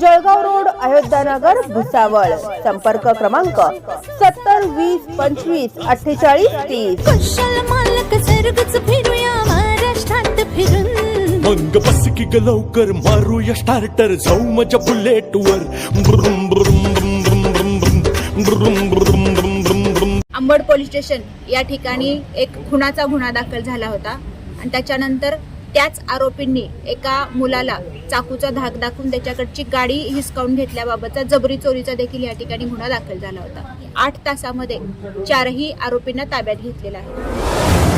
Jalgaon road Ayodhya Nagar Bhusawal. संपर्क क्रमांक सत्तर वीस पंचवीस अठ्ठेचाळीस तीस. कुशल मालक सर्गच फिरूया महाराष्ट्रात फिरून. मग बस की ग लवकर मारूया स्टार्टर झौमच्या बुलेटवर ब्रुम ब्रुम ब्रुम ब्रुम ब्रुम ब्रुम. ब्रुम ब्रुम ब्रुम ब्रुम ब्रुम. अंबड पोलीस स्टेशन या ठिकाणी एक खुनाचा गुन्हा दाखल झाला होता. आणि त्याच्यानंतर त्याच आरोपींनी एका मुलाला चाकूचा धाक दाखवून त्याच्याकडची गाडी हिसकावून घेतल्याबाबतचा जबरी चोरीचा देखील या ठिकाणी गुन्हा दाखल झाला होता. आठ तासामध्ये चारही आरोपींना ताब्यात घेतलेला आहे.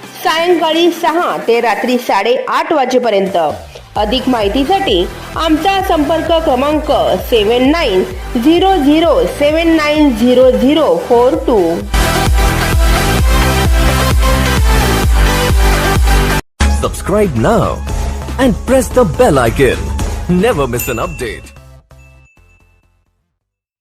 सायंकाळी सहा ते रात्री साडेआठ वाजेपर्यंत. अधिक माहितीसाठी आमचा संपर्क क्रमांक seven nine zero zero seven nine zero zero four two. Subscribe now and press the bell icon never miss an update